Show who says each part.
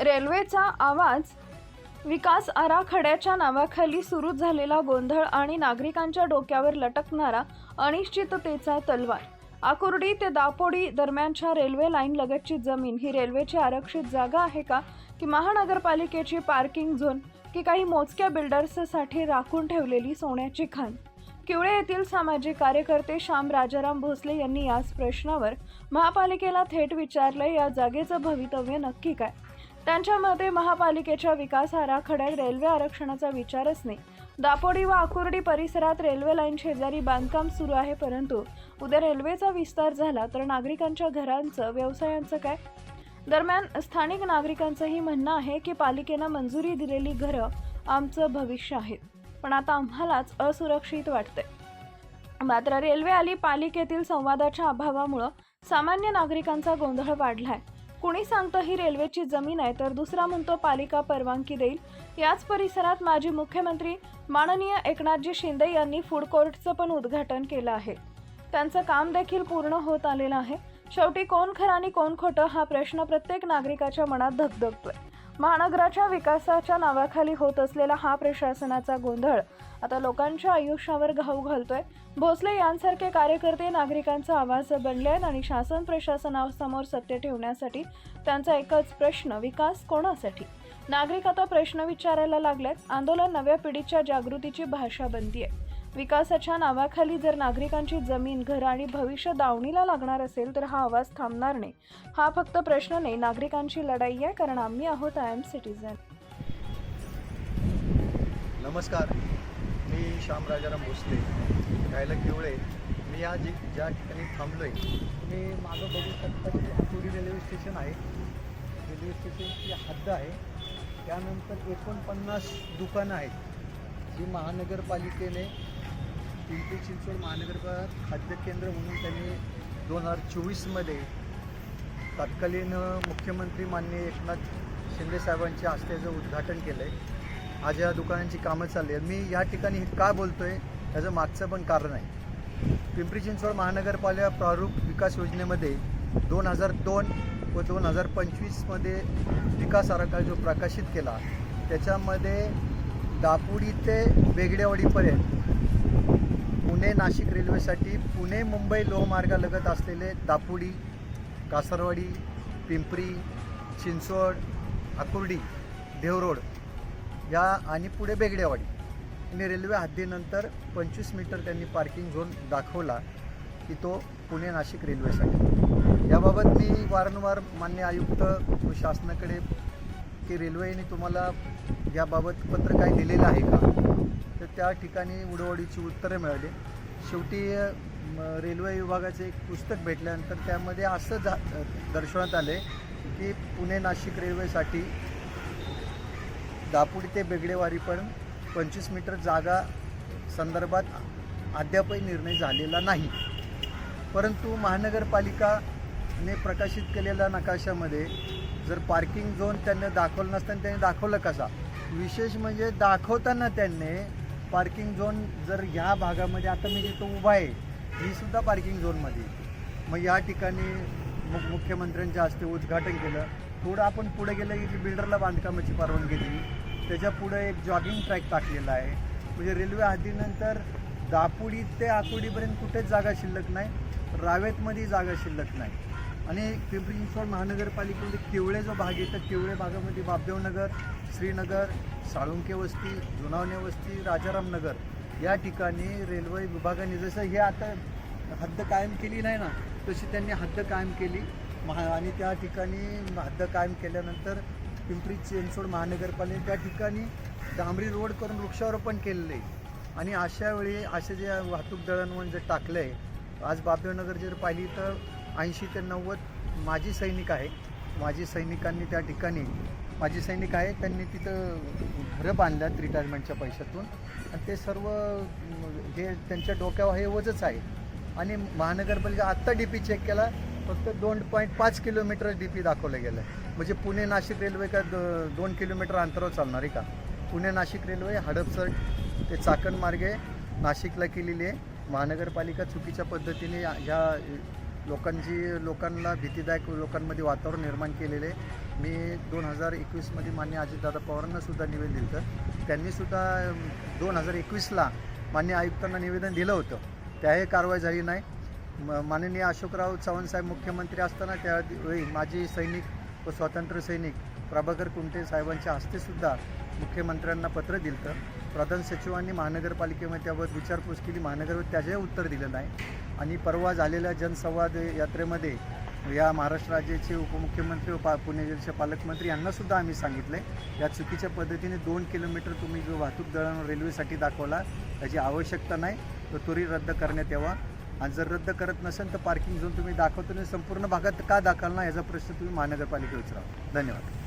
Speaker 1: रेल्वेचा आवाज विकास आराखड्याच्या नावाखाली सुरू झालेला गोंधळ आणि नागरिकांच्या डोक्यावर लटकणारा अनिश्चिततेचा तलवार. आकुर्डी ते दापोडी दरम्यानच्या रेल्वे लाईन लगतची जमीन ही रेल्वेची आरक्षित जागा आहे का? की महानगरपालिकेची पार्किंग झोन? की काही मोजक्या बिल्डर्ससाठी राखून ठेवलेली सोन्याची खाण? किवळे येथील सामाजिक कार्यकर्ते श्याम राजाराम भोसले यांनी याच प्रश्नावर महापालिकेला थेट विचारले या जागेचं भवितव्य नक्की काय? त्यांच्या मते महापालिकेच्या विकास आराखड्यात रेल्वे आरक्षणाचा विचारच नाही. दापोडी व आकुर्डी परिसरात रेल्वे लाईन शेजारी बांधकाम सुरू आहे परंतु उद्या रेल्वेचा विस्तार झाला तर नागरिकांच्या घरांचं व्यवसायांचं काय? दरम्यान स्थानिक नागरिकांचंही म्हणणं आहे की पालिकेनं मंजुरी दिलेली घरं आमचं भविष्य आहेत पण आता आम्हालाच असुरक्षित वाटतंय. मात्र रेल्वे आली पालिकेतील संवादाच्या अभावामुळं सामान्य नागरिकांचा गोंधळ वाढलाय. कुणी सांगतं ही रेल्वेची जमीन आहे तर दुसरा म्हणतो पालिका परवानगी देईल. याच परिसरात माजी मुख्यमंत्री माननीय एकनाथजी शिंदे यांनी फूड कोर्टचं पण उद्घाटन केलं आहे. त्यांचं काम देखील पूर्ण होत आलेलं आहे. शेवटी कोण खरं आणि कोण खोटं हा प्रश्न प्रत्येक नागरिकाच्या मनात धगधगतोय. महानगराच्या विकासाच्या नावाखाली होत असलेला हा प्रशासनाचा गोंधळ. आता लोकांच्या आयुष्यावर घाऊ घालतोय. भोसले यांसारखे कार्यकर्ते नागरिकांचा आवाज बनले आहेत आणि शासन प्रशासनासमोर सत्य ठेवण्यासाठी त्यांचा एकच प्रश्न विकास कोणासाठी? नागरिक आता प्रश्न विचारायला लागलेत. आंदोलन नव्या पिढीच्या जागृतीची भाषा बनती आहे विकासाच्या नावाखाली जर नागरिकांची जमीन घर आणि भविष्य दावणीला लागणार असेल तर हा आवाज थांबणार नाही. हा फक्त प्रश्न नाही नागरिकांची लढाई आहे कारण आम्ही आहोत आय एम सिटीजन
Speaker 2: नमस्कार मी श्याम राजाराम भोसले. राहायला किवळे. मी आज ज्या ठिकाणी थांबलो आहे तुम्ही मागं बघू शकता की आकुर्डी रेल्वे स्टेशन आहे. रेल्वे स्टेशनची हद्द आहे. त्यानंतर एकोणपन्नास दुकानं आहेत जी महानगरपालिकेने पिंपरी चिंचवड महानगरपालिका खाद्य केंद्र म्हणून त्यांनी दोन हजार चोवीसमध्ये तत्कालीन मुख्यमंत्री माननीय एकनाथ शिंदे साहेबांच्या हस्ते उद्घाटन केलं आहे आज या दुकानांची कामं चालली आहेत. मी या ठिकाणी हे का बोलतो आहे त्याचं मागचं पण कारण आहे. पिंपरी चिंचवड महानगरपालिका प्रारूप विकास योजनेमध्ये दोन हजार दोन व दोन हजार पंचवीसमध्ये विकास आराखडा जो प्रकाशित केला त्याच्यामध्ये दापुडी ते बेगडेवाडीपर्यंत पुणे नाशिक रेल्वेसाठी पुणे मुंबई लोहमार्गालगत असलेले दापुडी कासरवाडी पिंपरी चिंचवड आकुर्डी देवरोड या आणि पुढे बेगड्यावाडी आणि रेल्वे हद्दीनंतर पंचवीस मीटर त्यांनी पार्किंग झोन दाखवला की तो पुणे नाशिक रेल्वेसाठी. याबाबत मी वारंवार मान्य आयुक्त व शासनाकडे की रेल्वेने तुम्हाला याबाबत पत्र काय दिलेलं आहे का? तर त्या ठिकाणी उडवडीची उत्तरं मिळाली. शेवटी रेल्वे विभागाचे एक पुस्तक भेटल्यानंतर त्यामध्ये असं जा दर्शवण्यात आले की पुणे नाशिक रेल्वेसाठी दापुडी ते बेगडेवारी पण पंचवीस मीटर जागा संदर्भात अद्यापही निर्णय झालेला नाही. परंतु महानगरपालिकाने प्रकाशित केलेल्या नकाशामध्ये जर पार्किंग झोन त्यांनी दाखवलं नसताना त्यांनी दाखवलं कसा? विशेष म्हणजे दाखवताना त्यांनी पार्किंग झोन जर ह्या भागामध्ये आता मी जिथं उभा आहे ही सुद्धा पार्किंग झोनमध्ये येते. मग या ठिकाणी मु मुख्यमंत्र्यांच्या हस्ते उद्घाटन केलं. थोडं आपण पुढे गेलं की बिल्डरला बांधकामाची परवानगी दिली. त्याच्या पुढे एक जॉगिंग ट्रॅक टाकलेला आहे. म्हणजे रेल्वे हद्दीनंतर दापुडी ते आकुडीपर्यंत कुठेच जागा शिल्लक नाही रावेतमध्ये जागा शिल्लक नाही. आणि पिंपरी चिंचवड महानगरपालिकेमध्ये केवळे जो भाग येतो केवळे भागामध्ये बापदेवनगर श्रीनगर साळुंके वस्ती जुनावणे वस्ती राजारामनगर या ठिकाणी रेल्वे विभागाने जसं हे आता हद्द कायम केली नाही ना तशी त्यांनी हद्द कायम केली. महा आणि त्या ठिकाणी हद्द कायम केल्यानंतर पिंपरी चिंचवड महानगरपालिकेने त्या ठिकाणी डांबरी रोड करून वृक्षारोपण केलेलं. आहे आणि अशा वेळी असे जे वाहतूक दळणवळण जे टाकलं आहे आज बाबदेवनगर जर पाहिली तर ऐंशी ते नव्वद माजी सैनिक आहे. माजी सैनिकांनी त्या ठिकाणी माजी सैनिक आहे त्यांनी तिथं घरं बांधल्यात रिटायरमेंटच्या पैशातून. आणि ते सर्व जे हे त्यांच्या डोक्यावर हे वजच आहे. आणि महानगरपालिका आत्ता डी पी चेक केला फक्त दोन पॉईंट पाच किलोमीटर डी पी दाखवलं गेलं आहे म्हणजे पुणे नाशिक रेल्वे का द- दोन किलोमीटर अंतरावर चालणार आहे का? पुणे नाशिक रेल्वे हडपसर ते चाकण मार्गे नाशिकला केलेली आहे. महानगरपालिका चुकीच्या पद्धतीने ह्या लोकांची लोकांना भीतीदायक लोकांमध्ये वातावरण निर्माण केलेले आहे. मी दोन हजार एकवीसमध्ये मान्य अजितदादा पवारांनासुद्धा निवेदन दिलं होतं. त्यांनीसुद्धा दोन हजार एकवीसला मान्य आयुक्तांना निवेदन दिलं होतं. त्याही कारवाई झाली नाही. म माननीय अशोकराव चव्हाणसाहेब मुख्यमंत्री असताना त्यावेळी माजी सैनिक व स्वातंत्र्य सैनिक प्रभाकर कुंटे साहेबांच्या हस्तेसुद्धा मुख्यमंत्र्यांना पत्र दिलं होतं. प्रधान सचिवांनी महानगरपालिकेमध्ये त्याबाबत विचारपूस केली. महानगरवर त्याचेही उत्तर दिलं नाही आणि परवा झालेल्या जनसंवाद यात्रेमध्ये या महाराष्ट्र राज्याचे उपमुख्यमंत्री व पा पुणे जिल्ह्याचे पालकमंत्री यांनासुद्धा आम्ही सांगितलं आहे या चुकीच्या पद्धतीने दोन किलोमीटर तुम्ही जो वाहतूक दळण रेल्वेसाठी दाखवला त्याची आवश्यकता नाही. तो त्वरित रद्द करण्यात यावा. आणि जर रद्द करत नसेल तर पार्किंग झोन तुम्ही दाखवतो नाही संपूर्ण भागात का दाखल ना याचा प्रश्न तुम्ही महानगरपालिकेत विचारा धन्यवाद.